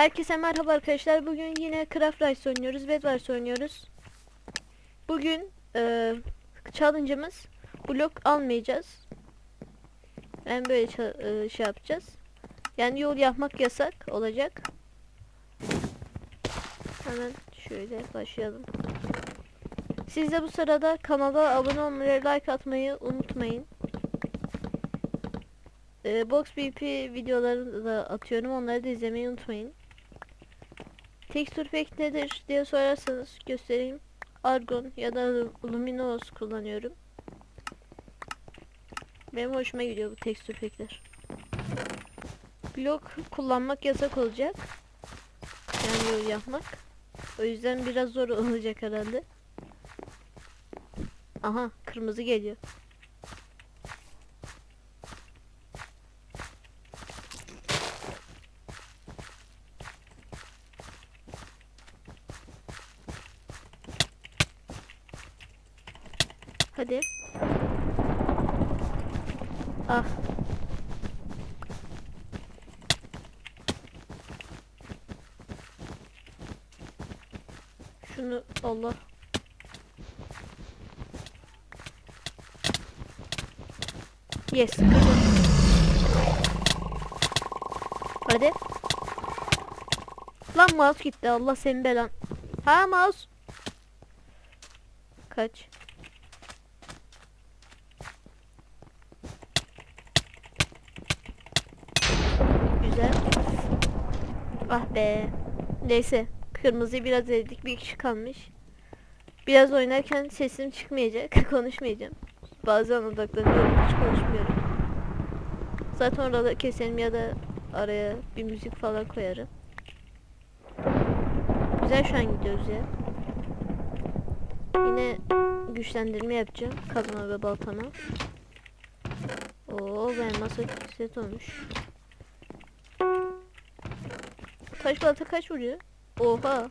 Herkese merhaba arkadaşlar. Bugün yine Craft Rise oynuyoruz. Bedwars oynuyoruz. Bugün e, challenge'ımız blok almayacağız. Yani böyle e, şey yapacağız. Yani yol yapmak yasak olacak. Hemen şöyle başlayalım. Siz de bu sırada kanala abone olmayı, like atmayı unutmayın. E, Box BP videolarını da atıyorum. Onları da izlemeyi unutmayın. Texture Pack nedir diye sorarsanız göstereyim. Argon ya da Lu- Luminos kullanıyorum. Benim hoşuma gidiyor bu texture pack'ler. Blok kullanmak yasak olacak. Yani yapmak. O yüzden biraz zor olacak herhalde. Aha kırmızı geliyor. Hadi. Ah. Şunu Allah. Yes. kırdım. Hadi. Lan mouse gitti. Allah senin belan. Ha mouse. Kaç. Güzel. Ah be. Neyse. Kırmızıyı biraz eledik. Bir kişi kalmış. Biraz oynarken sesim çıkmayacak. Konuşmayacağım. Bazen odaklanıyorum. Hiç konuşmuyorum. Zaten orada keserim ya da araya bir müzik falan koyarım. Güzel şu an gidiyoruz ya. Yine güçlendirme yapacağım. Kazma ve baltama. Oo ben masa set olmuş. Taş balta kaç vuruyor? Oha.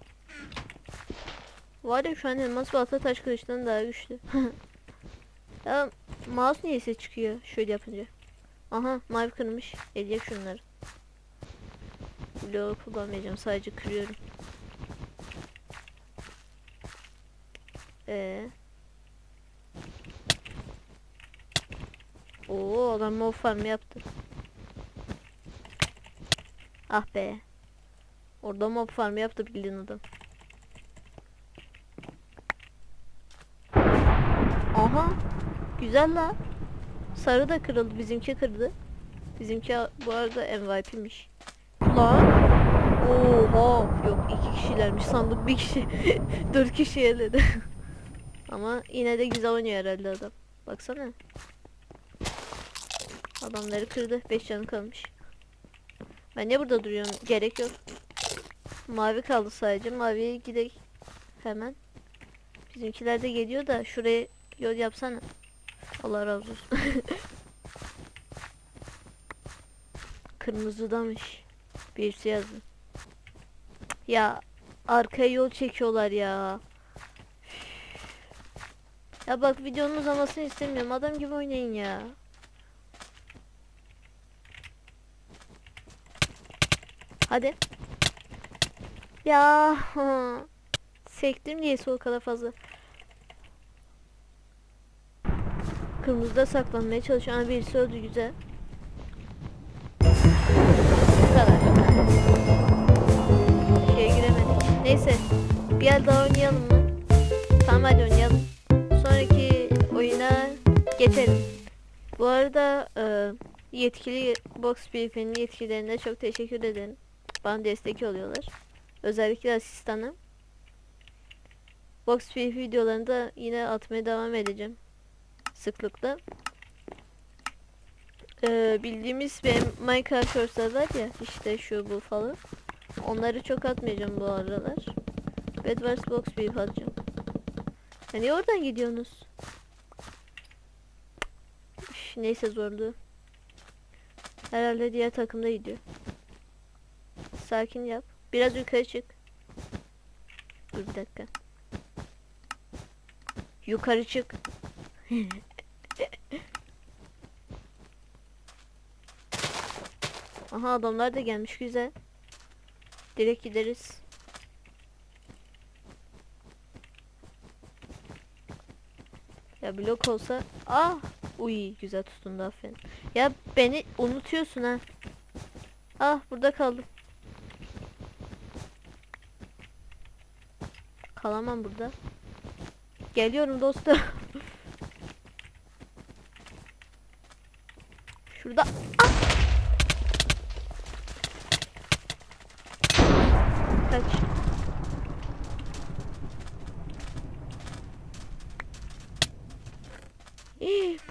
Var ya şu an elmas balta taş kılıçtan daha güçlü. ya mouse niye ses çıkıyor şöyle yapınca? Aha mavi kırmış. Eleyek şunları. Bloğu kullanmayacağım sadece kırıyorum. Ee. Oo adam mob farm yaptı. Ah be. Orada mob farm yaptı bildiğin adam. Aha. Güzel la. Sarı da kırıldı. Bizimki kırdı. Bizimki bu arada MVP'miş. Lan. Oha. Yok iki kişilermiş sandım bir kişi. Dört kişi eledi. Ama yine de güzel oynuyor herhalde adam. Baksana. Adamları kırdı. 5 canı kalmış. Ben ne burada duruyorum? Gerek yok. Mavi kaldı sadece. Maviye gidelim. Hemen. Bizimkiler de geliyor da şuraya yol yapsana. Allah razı olsun. Kırmızıdamış. Birisi yazdı. Ya arkaya yol çekiyorlar ya. Ya bak videonun uzamasını istemiyorum. Adam gibi oynayın ya. Hadi. Ya. Sektim diyesi o kadar fazla. Kırmızıda saklanmaya çalışıyor ama birisi öldü güzel. Bu kadar. Şeye giremedik. Neyse. Bir el daha oynayalım mı? Tamam hadi oynayalım. Sonraki oyuna geçelim. Bu arada e, yetkili Box PvP'nin yetkililerine çok teşekkür ederim. Bana destek oluyorlar. Özellikle asistanım. Box PvP videolarını da yine atmaya devam edeceğim. Sıklıkla. Ee, bildiğimiz benim Minecraft var ya işte şu bu falan. Onları çok atmayacağım bu aralar. Bedwars Box PvP atacağım. Hani oradan gidiyorsunuz? Üf, neyse zorlu. Herhalde diğer takımda gidiyor. Sakin yap. Biraz yukarı çık. Dur bir dakika. Yukarı çık. Aha adamlar da gelmiş güzel. Direkt gideriz. Ya blok olsa ah uy güzel tutundu aferin. Ya beni unutuyorsun ha. Ah burada kaldım. Kalamam burada. Geliyorum dostum. Şurada. Ah! Kaç.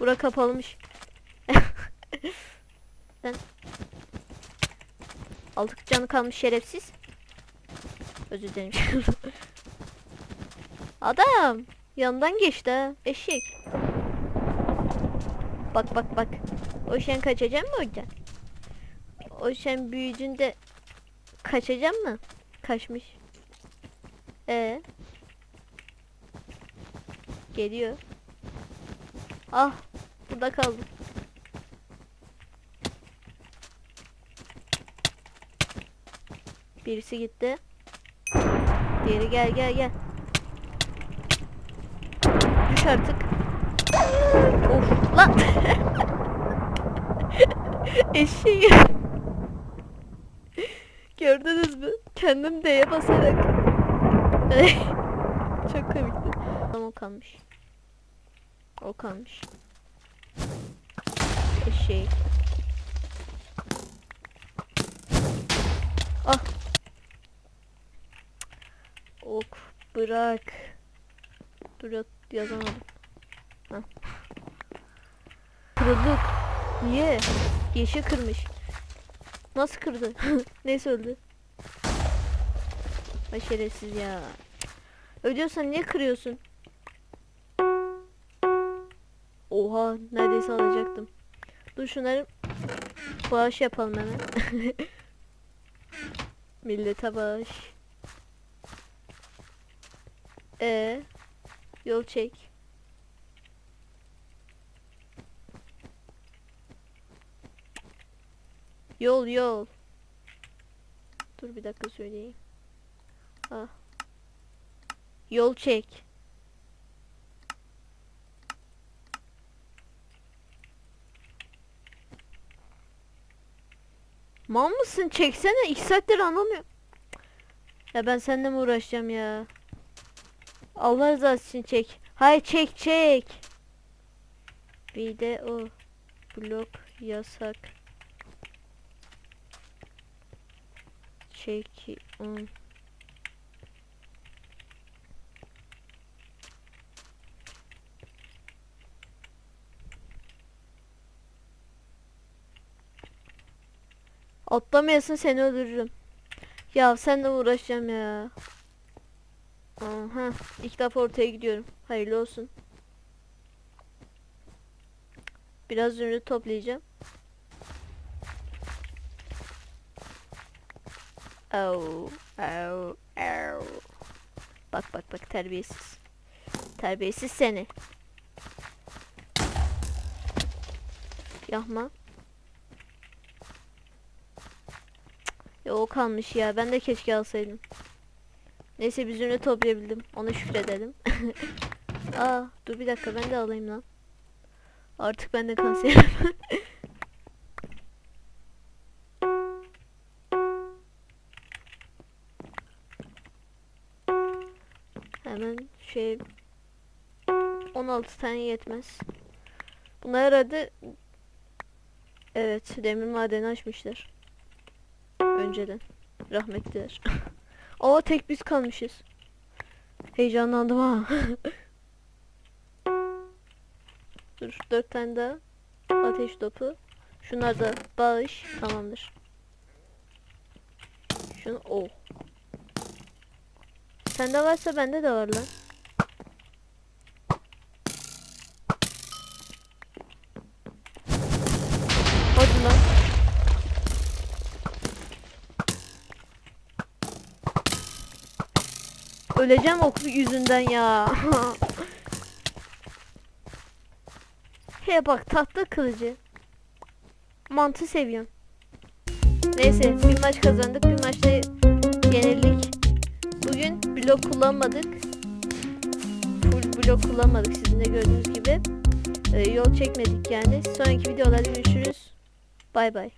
Bura kapalımış. Sen Altık canı kalmış şerefsiz. Özür dilerim. Adam yandan geçti ha. Eşek. Bak bak bak. O şen kaçacak mı oradan? O şen büyüdüğünde kaçacak mı? Kaçmış. Ee. Geliyor. Ah, burada kaldım. Birisi gitti. Diğeri gel gel gel. Düş artık. Of lan. Eşeği. Gördünüz mü? Kendim D'ye basarak. Çok komikti. Tamam o kalmış. O kalmış. Eşek. Ah. Ok bırak. Bırak yazamadım. Hah. Kırıldık. Niye? Yeşil kırmış. Nasıl kırdı? Neyse öldü. Ay ya. Ölüyorsan niye kırıyorsun? Oha neredeyse alacaktım. Dur şunları bağış yapalım hemen. Millete bağış. E yol çek. Yol yol. Dur bir dakika söyleyeyim. Ah. Yol çek. Mal mısın? Çeksene. İki saattir anlamıyorum. Ya ben seninle mi uğraşacağım ya? Allah rızası için çek. Hayır çek çek. Video blok yasak. Çek on. Atlamayasın seni öldürürüm. Ya senle uğraşacağım ya. Aha, ilk defa ortaya gidiyorum. Hayırlı olsun. Biraz zümrüt toplayacağım. Au, au, au. Bak bak bak terbiyesiz. Terbiyesiz seni. Yapma. Ya o kalmış ya. Ben de keşke alsaydım. Neyse biz ürünü toplayabildim. Ona şükredelim. Aa dur bir dakika ben de alayım lan. Artık ben de kanserim. Hemen şey 16 tane yetmez. Bunlar herhalde Evet demir madeni açmışlar. Önceden. Rahmetliler. Aa tek biz kalmışız. Heyecanlandım ha. Dur dört tane daha ateş topu. Şunlar da bağış. Tamamdır. Şunu oh. Sende varsa bende de var lan. Hadi lan. Öleceğim oklu yüzünden ya. He bak tahta kılıcı. Mantı seviyorum. Neyse bir maç kazandık bir maçta blok kullanmadık. Full blok kullanmadık sizin de gördüğünüz gibi. Ee, yol çekmedik yani. Sonraki videolarda görüşürüz. Bay bay.